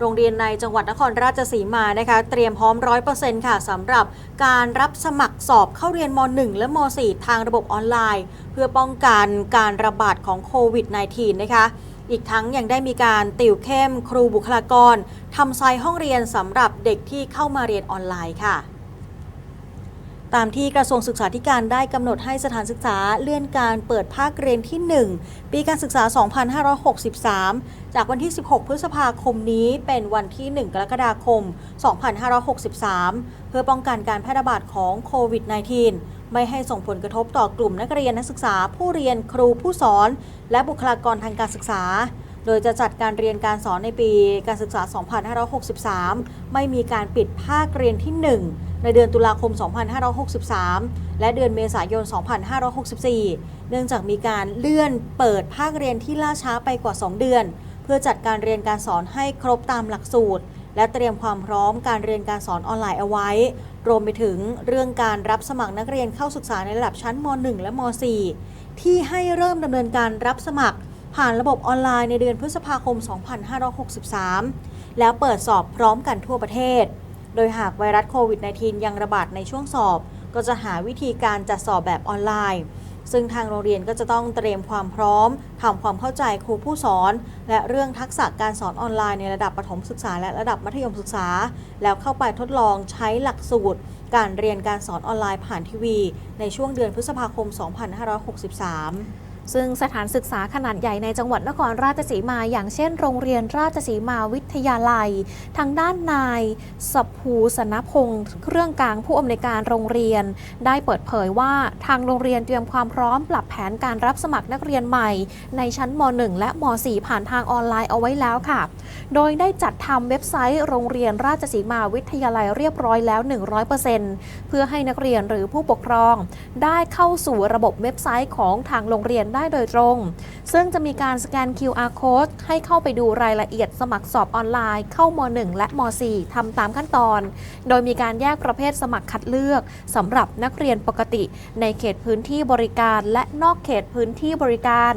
โรงเรียนในจังหวัดนครราชสีมานะคะ เตรียมพร้อมร้อยเปอร์เซ็นต์ค่ะสำหรับการรับสมัครสอบเข้าเรียนม .1 และม .4 ทางระบบออนไลน์ เพื่อป้องกันการระบาดของโควิด -19 นะคะอีกทั้งยังได้มีการติวเข้มครูบุคลากรทำไซต์ห้องเรียนสำหรับเด็กที่เข้ามาเรียนออนไลน์ค่ะ ตามที่กระทรวงศึกษาธิการได้กำหนดให้สถานศึกษาเลื่อนการเปิดภาคเรียนที่ 1 ปีการศึกษา 2563 จากวันที่ 16 พฤษภาคมนี้เป็นวันที่ 1 กรกฎาคม 2563 เพื่อป้องกันการแพร่ระบาดของโควิด -19 ไม่ให้ส่งผลกระทบต่อกลุ่มนักเรียนนักศึกษาผู้เรียนครูผู้สอน และบุคลากรทางการศึกษาโดยจะจัดการเรียนการสอนในปีการศึกษา 2563 ไม่มีการปิดภาคเรียนที่ 1 ในเดือนตุลาคม 2563 และเดือนเมษายน 2564 เนื่องจากมีการเลื่อนเปิดภาคเรียนที่ล่าช้าไปกว่า 2 เดือน เพื่อจัดการเรียนการสอนให้ครบตามหลักสูตร และเตรียมความพร้อมการเรียนการสอนออนไลน์เอาไว้ รวมไปถึงเรื่องการรับสมัครนักเรียนเข้าศึกษาในระดับชั้นม .1 และม .4 ที่ให้เริ่มดำเนินการรับสมัคร ผ่านระบบออนไลน์ในเดือนพฤษภาคม 2563 แล้วเปิดสอบพร้อมกันทั่วประเทศ โดยหากไวรัสโควิด -19 ยังระบาดในช่วงสอบ ก็จะหาวิธีการจัดสอบแบบออนไลน์ ซึ่งทางโรงเรียนก็จะต้องเตรียมความพร้อมทำความเข้าใจครูผู้สอน และเรื่องทักษะการสอนออนไลน์ในระดับประถมศึกษา และระดับมัธยมศึกษา แล้วเข้าไปทดลองใช้หลักสูตร การเรียนการสอนออนไลน์ผ่านทีวี ในช่วงเดือนพฤษภาคม 2563 ซึ่งสถานศึกษาขนาดใหญ่ในจังหวัดนครราชสีมา อย่างเช่น โรงเรียนราชสีมาวิทยาลัย ทางด้านนายสัภูสนพงศ์เครื่องกลางผู้อำนวยการโรงเรียน ได้เปิดเผยว่าทางโรงเรียนเตรียมความพร้อมปรับแผนการรับสมัครนักเรียนใหม่ ในชั้นม .1 และม .4 ผ่านทางออนไลน์เอาไว้แล้วค่ะ โดยได้จัดทำเว็บไซต์โรงเรียนราชสีมาวิทยาลัยเรียบร้อยแล้ว 100%เพื่อให้นักเรียนหรือผู้ปกครอง ได้เข้าสู่ระบบเว็บไซต์ของทางโรงเรียนได้โดยตรง ซึ่งจะมีการสแกน QR code ให้เข้าไปดูรายละเอียดสมัครสอบออนไลน์เข้าม .1 และม .4 ทำตามขั้นตอน โดยมีการแยกประเภทสมัครคัดเลือกสำหรับนักเรียนปกติ ในเขตพื้นที่บริการ และนอกเขตพื้นที่บริการ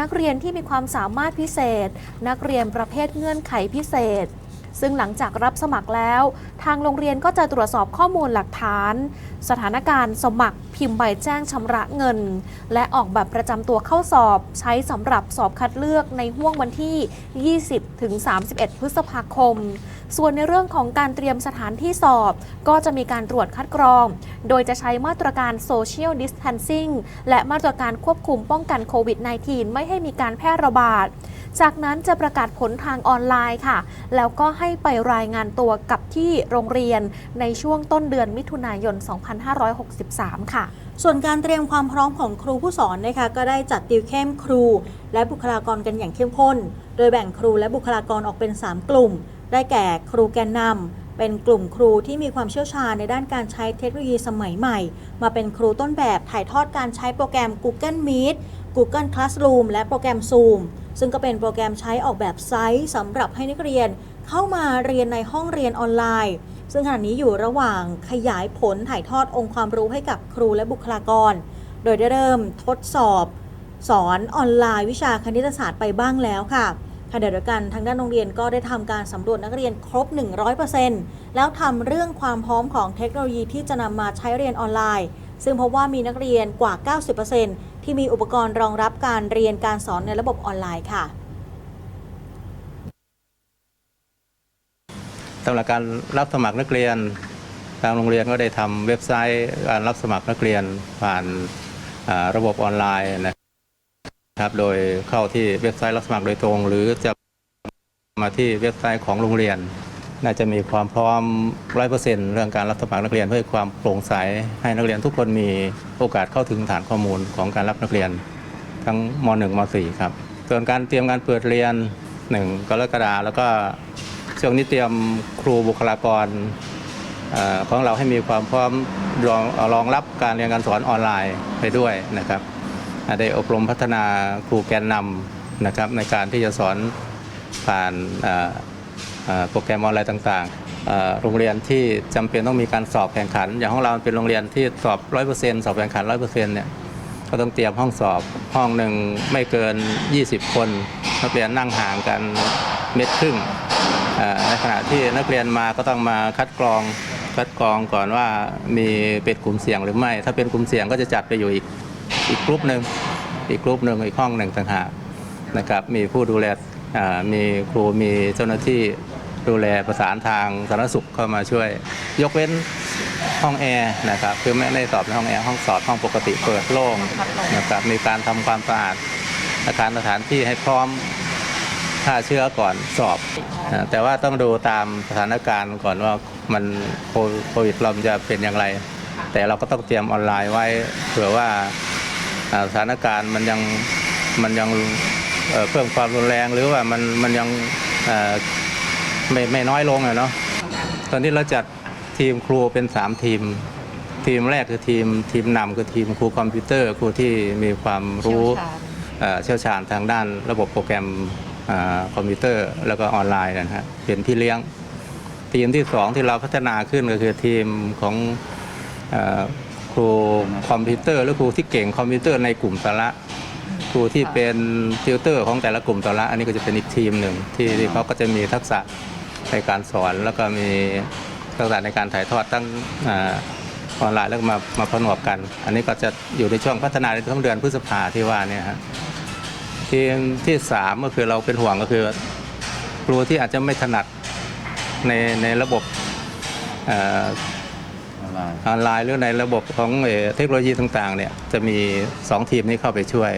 นักเรียนที่มีความสามารถพิเศษ นักเรียนประเภทเงื่อนไขพิเศษ ซึ่งหลังจากรับสมัครแล้ว ทางโรงเรียนก็จะตรวจสอบข้อมูลหลักฐาน สถานการณ์สมัครพิมพ์ใบแจ้งชำระเงิน และออกแบบประจำตัวเข้าสอบ ใช้สำหรับสอบคัดเลือกในห่วงวันที่ 20 ถึง 31 พฤษภาคม ส่วนในเรื่องของการเตรียมสถานที่สอบ ก็จะมีการตรวจคัดกรอง โดยจะใช้มาตรการ Social Distancing และมาตรการควบคุมป้องกันโควิด -19 ไม่ให้มีการแพร่ระบาด จากนั้นจะประกาศผลทางออนไลน์ค่ะ แล้วก็ให้ไปรายงานตัวกับที่โรงเรียนในช่วงต้นเดือนมิถุนายน 2563 ค่ะ ส่วนการเตรียมความพร้อมของครูผู้สอนนะคะก็ได้จัดติวเข้มครู และบุคลากรกันอย่างเข้มข้น โดยแบ่งครูและบุคลากรออกเป็น 3 กลุ่ม ได้แก่ครูแกนนำเป็นกลุ่มครูที่มีความเชี่ยวชาญในด้านการใช้เทคโนโลยีสมัยใหม่ มาเป็นครูต้นแบบถ่ายทอดการใช้โปรแกรม Google Meet Google Classroom และโปรแกรม Zoom ซึ่งก็เป็นโปรแกรมใช้ออกแบบไซต์สำหรับให้นักเรียนเข้ามาเรียนในห้องเรียนออนไลน์ ซึ่งขณะนี้อยู่ระหว่างขยายผลถ่ายทอดองค์ความรู้ให้กับครูและบุคลากร โดยได้เริ่มทดสอบ สอนออนไลน์ วิชาคณิตศาสตร์ไปบ้างแล้วค่ะขณะเดียวกันทางด้านโรงเรียนก็ได้ทำการสำรวจนักเรียนครบ 100%แล้วทำเรื่องความพร้อมของเทคโนโลยีที่จะนำมาใช้เรียนออนไลน์ ซึ่งพบว่ามีนักเรียนกว่า 90% ที่มีอุปกรณ์รองรับการเรียนการสอนในระบบออนไลน์ค่ะสำหรับการรับสมัครนักเรียน ทางโรงเรียนก็ได้ทำเว็บไซต์การรับสมัครนักเรียนผ่านระบบออนไลน์นะครับ โดยเข้าที่เว็บไซต์รับสมัครโดยตรง หรือจะมาที่เว็บไซต์ของโรงเรียน น่าจะมีความพร้อม100%เปอร์เซนต์เรื่องการรับสมัครนักเรียนเพื่อความโปร่งใสให้นักเรียนทุกคนมีโอกาสเข้าถึงฐานข้อมูลของการรับนักเรียน ทั้งม .1 ม .4 ครับส่วนการเตรียมการเปิดเรียน 1 กรกฎาคมแล้วก็ช่วงนี้เตรียมครูบุคลากรอของเราให้มีความพร้อมรองรองรับการเรียนการสอนออนไลน์ไปด้วยนะครับได้อบรมพัฒนาครูแกนนำนะครับในการที่จะสอนผ่านอ โปรแกรมออนไลน์ต่างๆ โรงเรียนที่จำเป็นต้องมีการสอบแข่งขัน อย่างของเราเป็นโรงเรียนที่สอบ100%สอบแข่งขัน100%เปอร์เซ็นต์เนี่ยก็ต้องเตรียมห้องสอบห้องหนึ่งไม่เกิน 20 คนนักเรียนนั่งห่างกันเมตรครึ่งในขณะที่นักเรียนมาก็ต้องมาคัดกรองคัดกรองก่อนว่ามีเป็นกลุ่มเสี่ยงหรือไม่ ถ้าเป็นกลุ่มเสี่ยงก็จะจัดไปอยู่อีกอีกกลุ่มหนึ่งอีกกลุ่มหนึ่งอีกห้องหนึ่งต่างหากนะครับมีผู้ดูแลมีครูมีเจ้าหน้าที่ ดูแลประสานทางสาธารณสุขเข้ามาช่วย ยกเว้นห้องแอร์นะครับคือไม่ได้สอบในห้องแอร์ห้องสอบห้องปกติเปิดโล่งนะครับมีการทำความสะอาดอาคารสถานที่ให้พร้อมฆ่าเชื้อก่อนสอบ แต่ว่าต้องดูตามสถานการณ์ก่อนว่ามันโควิดเราจะเป็นอย่างไร แต่เราก็ต้องเตรียมออนไลน์ไว้เผื่อว่าสถานการณ์มันยังมันยังเพิ่มความรุนแรงหรือว่ามันมันยัง ไม่ไม่น้อยลงอะเนาะตอนนี้เราจัดทีมครูเป็น 3 ทีม ทีมแรกคือทีมทีมนำคือทีมครูคอมพิวเตอร์ครูที่มีความรู้เอ่อเชี่ยวชาญทางด้านระบบโปรแกรมอ่าคอมพิวเตอร์แล้วก็ออนไลน์นะฮะเป็นพี่เลี้ยง ทีมที่สองที่เราพัฒนาขึ้นก็คือทีมของเอ่อครูคอมพิวเตอร์หรือครูที่เก่งคอมพิวเตอร์ในกลุ่มสาระครูที่เป็นติวเตอร์ของแต่ละกลุ่มสาระอันนี้ก็จะเป็นอีกทีมหนึ่งที่ที่เขาก็จะมีทักษะ ในการสอนแล้วก็มีทักษะในการถ่ายทอดตั้งออนไลน์แล้วมามาผนวกกัน อันนี้ก็จะอยู่ในช่วงพัฒนาในช่วงเดือนพฤษภาที่ว่านี่ฮะทีที่สามก็คือเราเป็นห่วงก็คือครูที่อาจจะไม่ถนัดในในระบบออนไลน์หรือในระบบของเอ่อเทคโนโลยีต่างๆเนี่ยจะมี 2 ทีมนี้เข้าไปช่วย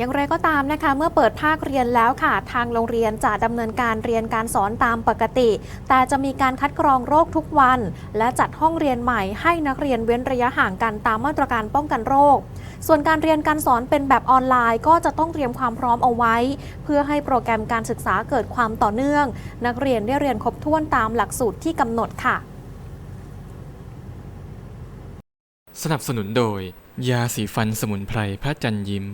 อย่างไรก็ตามนะคะ เมื่อเปิดภาคเรียนแล้วค่ะ ทางโรงเรียนจะดำเนินการเรียนการสอนตามปกติ แต่จะมีการคัดกรองโรคทุกวัน และจัดห้องเรียนใหม่ให้นักเรียนเว้นระยะห่างกันตามมาตรการป้องกันโรค ส่วนการเรียนการสอนเป็นแบบออนไลน์ก็จะต้องเตรียมความพร้อมเอาไว้ เพื่อให้โปรแกรมการศึกษาเกิดความต่อเนื่อง นักเรียนได้เรียนครบถ้วนตามหลักสูตรที่กำหนดค่ะ สนับสนุนโดย ยาสีฟันสมุนไพรพระจันยิ้ม